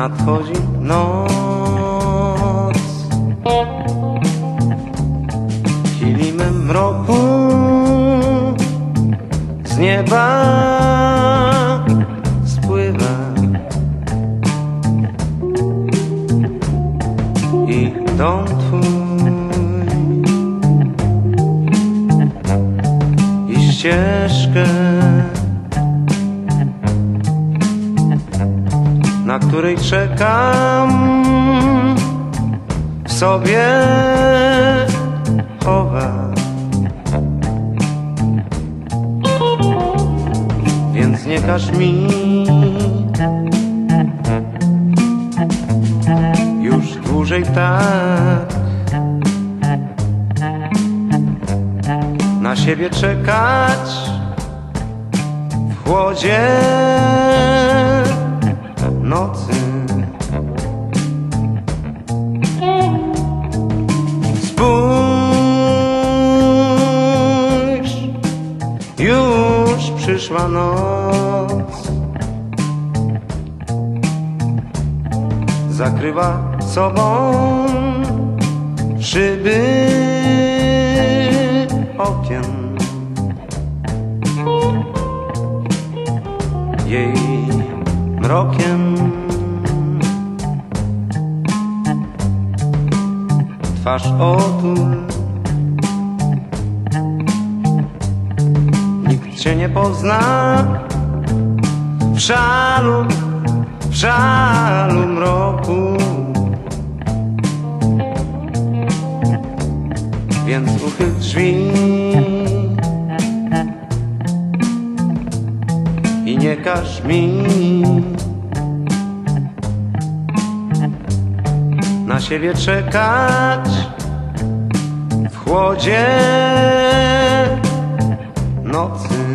nadchodzi noc. Kilimem mroku z nieba spływa i dom twój i ścieżkę na której czekam. W sobie chowa. Więc nie każ mi. Już dłużej tak na siebie czekać. W chłodzie nocy. Spójrz, już przyszła noc. Zakrywa sobą szyby okien. Jej mrokiem. Twarz otul Nikt cię nie pozna. W szalu, w szalu mroku. Więc uchyl drzwi nie każ mi na siebie czekać w chłodzie nocy.